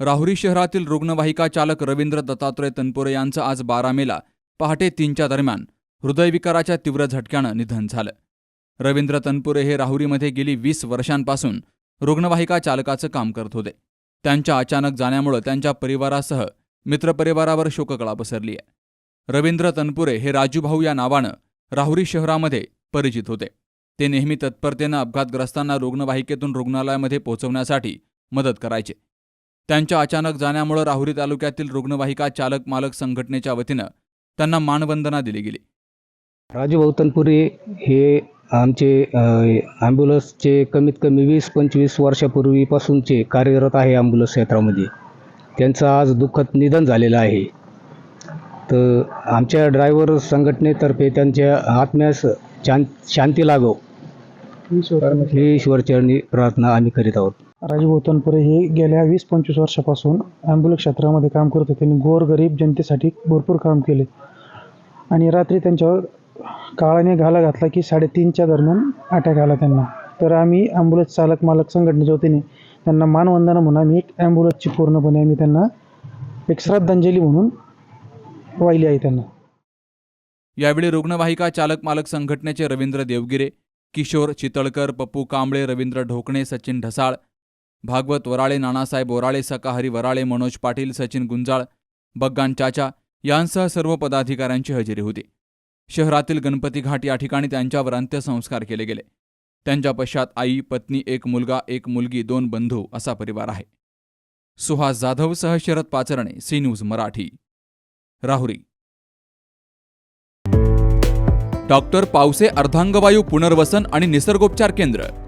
राहुरी शहरातील रुग्णवाहिका चालक रवींद्र दत्तात्रय तनपुरे यांचं आज बारा मेला पहाटे तीनच्या दरम्यान हृदयविकाराच्या तीव्र झटक्यानं निधन झालं. रवींद्र तनपुरे हे राहुरीमध्ये गेली वीस वर्षांपासून रुग्णवाहिका चालकाचं काम करत होते. त्यांच्या अचानक जाण्यामुळं त्यांच्या परिवारासह मित्रपरिवारावर शोककळा पसरली आहे. रवींद्र तनपुरे हे राजूभाऊ या नावानं राहुरी शहरामध्ये परिचित होते. ते नेहमी तत्परतेनं अपघातग्रस्तांना रुग्णवाहिकेतून रुग्णालयामध्ये पोहोचवण्यासाठी मदत करायचे. त्यांच्या अचानक जाण्यामुळं राहुरी तालुक्यातील रुग्णवाहिका चालक मालक संघटनेच्या वतीनं त्यांना मानवंदना दिली गेली. राजू भाऊ तनपुरे हे आमचे ॲम्ब्युलन्सचे कमीत कमी वीस पंचवीस वर्षापूर्वीपासूनचे कार्यरत आहे ॲम्ब्युलन्स क्षेत्रामध्ये. त्यांचं आज दुःखद निधन झालेलं आहे. तर आमच्या ड्रायव्हर संघटनेतर्फे त्यांच्या आत्म्यास शां शांती लाभो ही ईश्वरचरणी प्रार्थना आम्ही करीत आहोत. राजभाऊ तनपुरे हे गेल्या वीस पंचवीस वर्षापासून ॲम्ब्युलन्स क्षेत्रामध्ये काम करत होते त्यांनी गोरगरीब जनतेसाठी भरपूर काम केले. आणि रात्री त्यांच्यावर काळाने घाला घातला की साडेतीनच्या दरम्यान अटॅक आला त्यांना. तर आम्ही ॲम्ब्युलन्स चालक मालक संघटनेच्या वतीने त्यांना मानवंदना म्हणून आम्ही एक ॲम्ब्युलन्सची पूर्णपणे आम्ही त्यांना एक श्रद्धांजली म्हणून वाहिली आहे त्यांना. यावेळी रुग्णवाहिका चालक मालक संघटनेचे रवींद्र देवगिरे किशोर चितळकर पप्पू कांबळे रवींद्र ढोकणे सचिन ढसाळ भागवत वराळे नानासाहेब वराळे सकाहरी वराळे मनोज पाटील सचिन गुंजाळ बग्गान चाचा यांसह सर्व पदाधिकाऱ्यांची हजेरी होती. शहरातील गणपती घाट या ठिकाणी त्यांच्यावर अंत्यसंस्कार केले गेले. त्यांच्या पश्चात आई पत्नी एक मुलगा एक मुलगी दोन बंधू असा परिवार आहे. Suhas जाधवसह Sharad Pacharne C news Marathi. Rahuri. Doctor Pawase अर्धांगवायू पुनर्वसन आणि निसर्गोपचार केंद्र.